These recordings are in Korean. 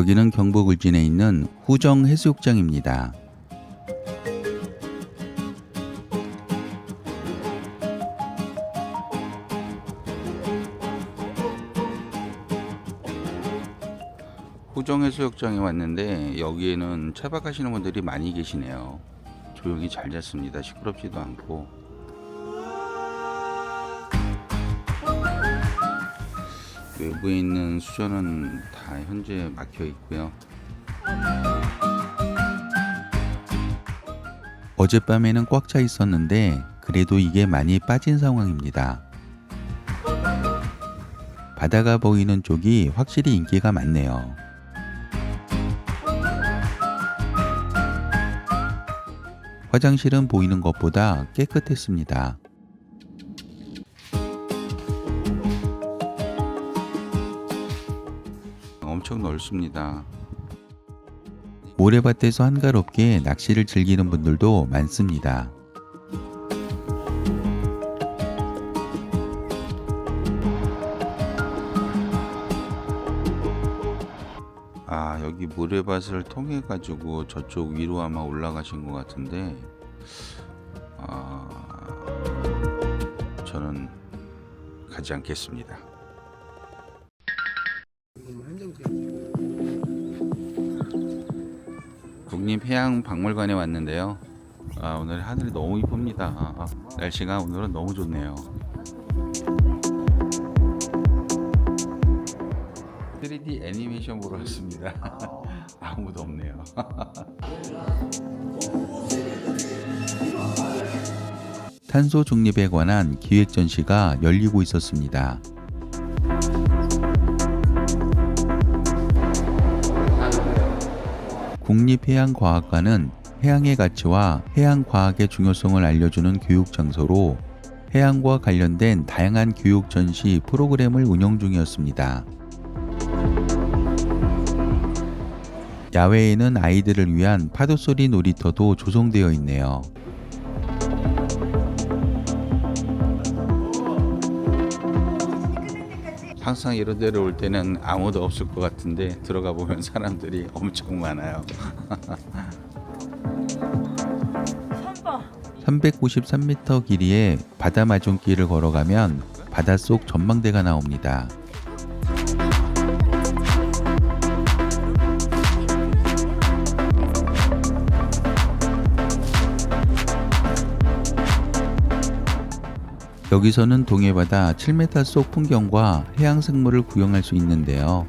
여기는 경북 울진에 있는 후정 해수욕장입니다. 후정 해수욕장에 왔는데 여기에는 차박하시는 분들이 많이 계시네요. 조용히 잘 잤습니다. 시끄럽지도 않고. 외부에 있는 수조는 다 현재 막혀 있고요. 어젯밤에는 꽉 차 있었는데 그래도 이게 많이 빠진 상황입니다. 바다가 보이는 쪽이 확실히 인기가 많네요. 화장실은 보이는 것보다 깨끗했습니다. 엄청 넓습니다. 모래밭에서 한가롭게 낚시를 즐기는 분들도 많습니다. 아 여기 모래밭을 통해 가지고 저쪽 위로 아마 올라가신 것 같은데 아 저는 가지 않겠습니다. 국립해양박물관에 왔는데요. 아, 오늘 하늘이 너무 이쁩니다. 아, 아, 날씨가 오늘은 너무 좋네요. 3D 애니메이션 보러 왔습니다. 아무도 없네요. 탄소 중립에 관한 기획 전시가 열리고 있었습니다. 국립해양과학관은 해양의 가치와 해양과학의 중요성을 알려주는 교육 장소로 해양과 관련된 다양한 교육 전시 프로그램을 운영 중이었습니다. 야외에는 아이들을 위한 파도소리 놀이터도 조성되어 있네요. 항상 이런 데를 올 때는 아무도 없을 것 같은데 들어가 보면 사람들이 엄청 많아요. 선봐 393m 길이의 바다 마중길을 걸어가면 바닷속 전망대가 나옵니다. 여기서는 동해바다 7m 속 풍경과 해양 생물을 구경할 수 있는데요.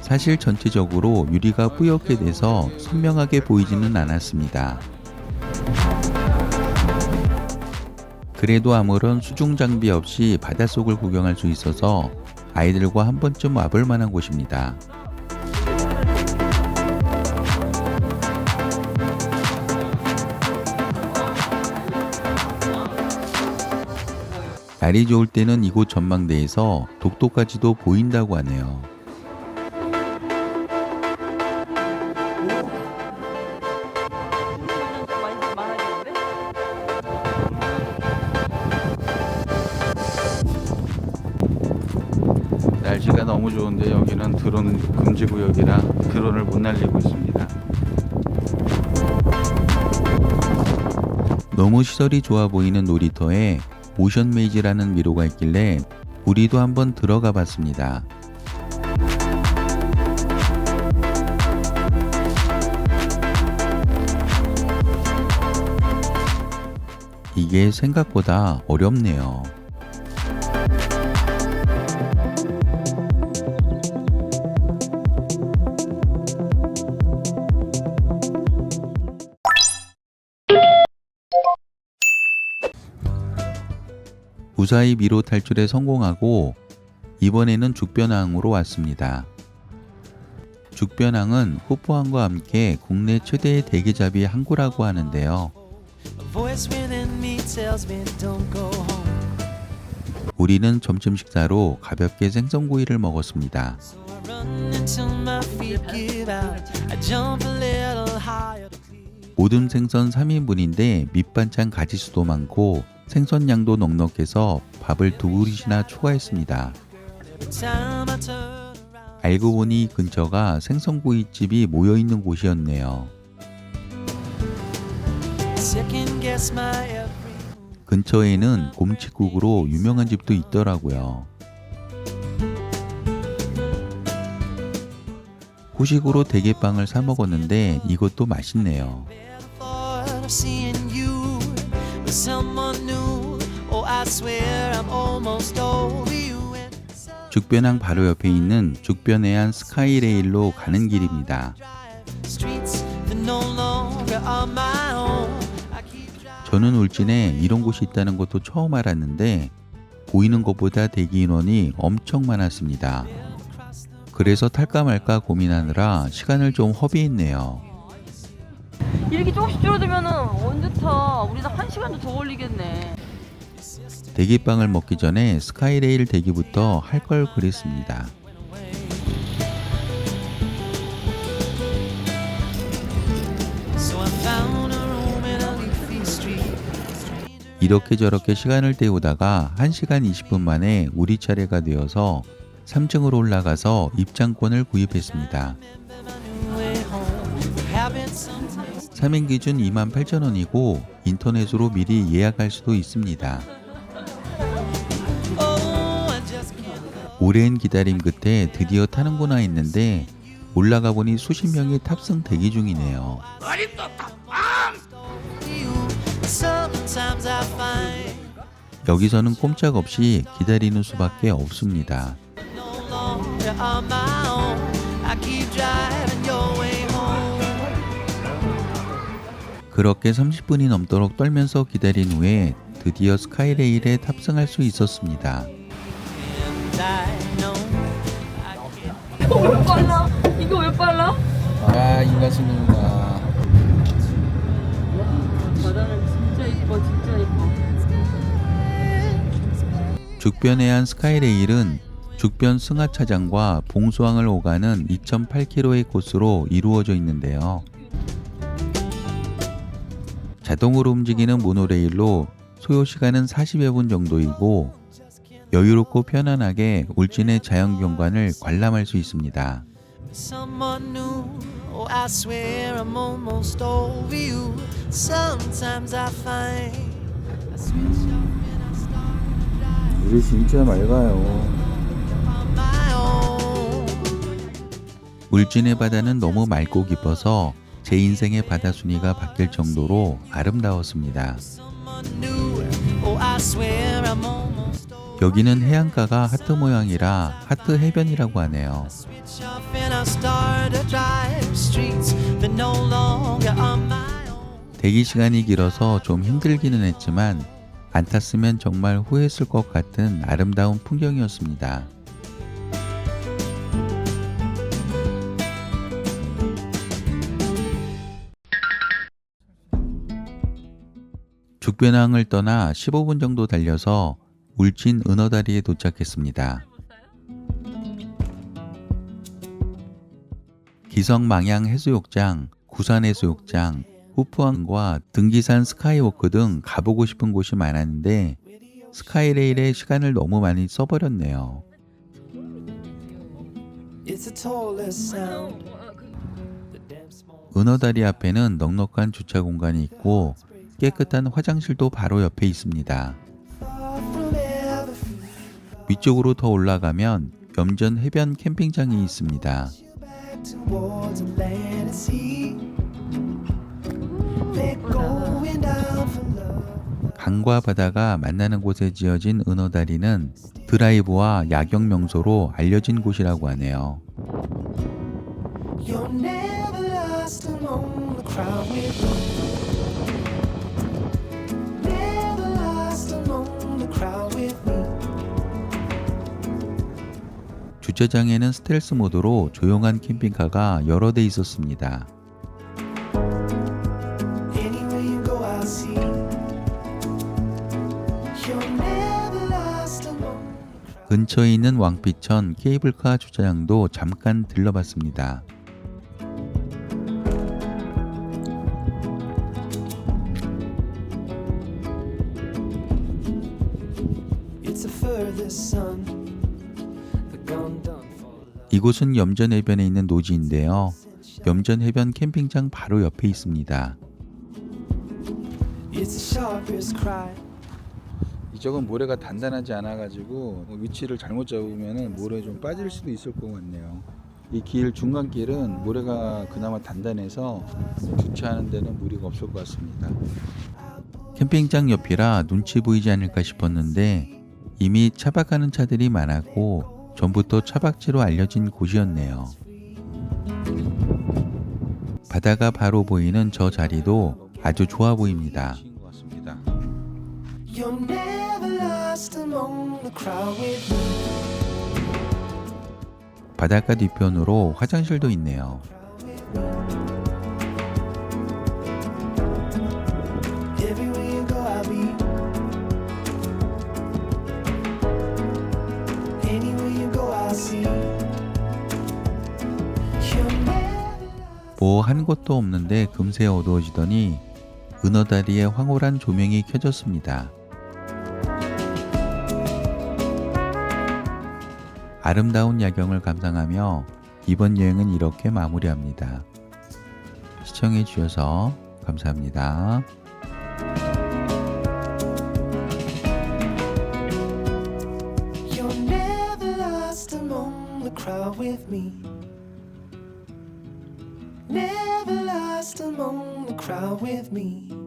사실 전체적으로 유리가 뿌옇게 돼서 선명하게 보이지는 않았습니다. 그래도 아무런 수중 장비 없이 바닷속을 구경할 수 있어서 아이들과 한 번쯤 와볼 만한 곳입니다. 날이 좋을 때는 이곳 전망대에서 독도까지도 보인다고 하네요. 날씨가 너무 좋은데 여기는 드론 금지 구역이라 드론을 못 날리고 있습니다. 너무 시설이 좋아 보이는 놀이터에 오션 메이지라는 미로가 있길래 우리도 한번 들어가 봤습니다. 이게 생각보다 어렵네요. 무사히 미로 탈출에 성공하고 이번에는 죽변항으로 왔습니다. 죽변항은 후포항과 함께 국내 최대의 대게잡이 항구라고 하는데요. 우리는 점심 식사로 가볍게 생선구이를 먹었습니다. 모든 생선 3인분인데 밑반찬 가지수도 많고 생선 양도 넉넉해서 밥을 두 그릇이나 추가했습니다. 알고 보니 이 근처가 생선구이집이 모여있는 곳이었네요. 근처에는 곰칫국으로 유명한 집도 있더라고요. 후식으로 대게빵을 사 먹었는데 이것도 맛있네요. Of seeing you with someone new. Oh, I swear I'm almost over you. 죽변항 바로 옆에 있는 죽변해안 스카이레일로 가는 길입니다. 저는 울진에 이런 곳이 있다는 것도 처음 알았는데 보이는 것보다 대기 인원이 엄청 많았습니다. 그래서 탈까 말까 고민하느라 시간을 좀 허비했네요. 이렇게 조금씩 줄어들면은 언제 타? 우리는 한 시간도 더 걸리겠네. 대게빵을 먹기 전에 스카이레일 대기부터 할 걸 그랬습니다. 이렇게 저렇게 시간을 때우다가 1시간 20분 만에 우리 차례가 되어서 3층으로 올라가서 입장권을 구입했습니다. 3인 기준 28,000원이고 인터넷으로 미리 예약할 수도 있습니다. 오랜 기다림 끝에 드디어 타는구나 했는데 올라가 보니 수십 명이 탑승 대기 중이네요. 여기서는 꼼짝없이 기다리는 수밖에 없습니다. 그렇게 30분이 넘도록 떨면서 기다린 후에 드디어 스카이레일에 탑승할 수 있었습니다. 이거 왜 빨라? 이거 왜 빨라? 아 인간승인가 바다는 진짜 이뻐, 진짜 이뻐. 죽변해안 스카이레일은 죽변 승하차장과 봉수항을 오가는 2.8km의 코스로 이루어져 있는데요. 자동으로 움직이는 모노레일로 소요 시간은 40여 분 정도이고 여유롭고 편안하게 울진의 자연 경관을 관람할 수 있습니다. Someone new. Oh, I swear I'm almost over you. Sometimes I find I switch off and I start to drive 물이 진짜 맑아요. 울진의 바다는 너무 맑고 깊어서 제 인생의 바다 순위가 바뀔 정도로 아름다웠습니다. 여기는 해안가가 하트 모양이라 하트 해변이라고 하네요. 대기 시간이 길어서 좀 힘들기는 했지만 안 탔으면 정말 후회했을 것 같은 아름다운 풍경이었습니다. 죽변항을 떠나 15분 정도 달려서 울진 은어다리에 도착했습니다. 기성 망양 해수욕장, 구산 해수욕장, 후프항과 등기산 스카이워크 등 가보고 싶은 곳이 많았는데 스카이레일에 시간을 너무 많이 써버렸네요. 은어다리 앞에는 넉넉한 주차 공간이 있고 깨끗한 화장실도 바로 옆에 있습니다. 위쪽으로 더 올라가면 염전 해변 캠핑장이 있습니다. 강과 바다가 만나는 곳에 지어진 은어다리는 드라이브와 야경 명소로 알려진 곳이라고 하네요. 주차장에는 스텔스 모드로 조용한 캠핑카가 여러 대 있었습니다. 근처에 있는 왕피천 케이블카 주차장도 잠깐 들러봤습니다. It's sun. 이곳은 염전 해변에 있는 노지인데요. 염전 해변 캠핑장 바로 옆에 있습니다. It's the sharpest cry. 이쪽은 모래가 단단하지 않아 가지고 위치를 잘못 잡으면 모래에 좀 빠질 수도 있을 것 같네요. 이 길 중간 길은 모래가 그나마 단단해서 주차하는 데는 무리가 없을 것 같습니다. 캠핑장 옆이라 눈치 보이지 않을까 싶었는데 이미 차박하는 차들이 많았고 전부터 차박지로 알려진 곳이었네요. 바다가 바로 보이는 저 자리도 아주 좋아 보입니다. 바닷가 뒤편으로 화장실도 있네요. 뭐한 곳도 없는데 금세 어두워지더니 은어다리에 황홀한 조명이 켜졌습니다. 아름다운 야경을 감상하며 이번 여행은 이렇게 마무리합니다. 시청해 주셔서 감사합니다. With me. Among the crowd with me.